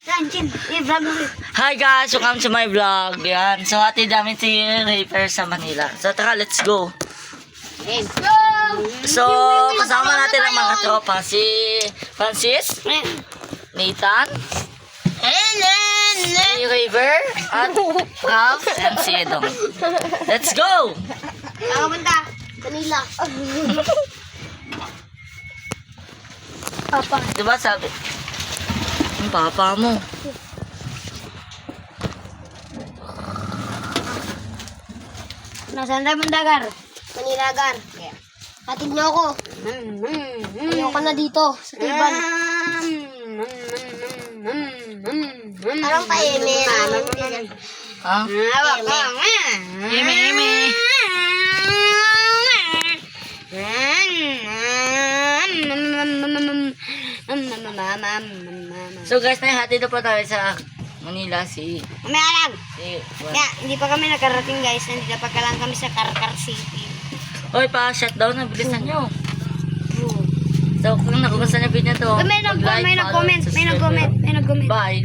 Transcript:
Hi guys, welcome to my vlog. Yan. So, ati namin si Raper sa Manila. So, tara, let's go. Let's go! So, kasama natin ang mga tropa. Si Francis, Nathan, Ellen! si Raver, at Ralph, and si Edong. Let's go! Ka punta? Manila. Papa. Diba sabi? Ang papa mo. Nasaan tayo Mandagar? Manila, Gar. Hatid niyo ako. Ayoko na dito, sa Tiban. Parang paimin. Ha? Imi, imi. So guys, nahihati na po tayo sa Manila si... Mamaya lang. si Kaya, hindi pa kami nakarating guys. Nandito pa ka lang kami sa Karkar City. Hoy, pa-shutdown na. Bilisan nyo. So, kung nakugustuhan niyo video to, may nag-comment, may nag-comment, may nag-comment. Bye.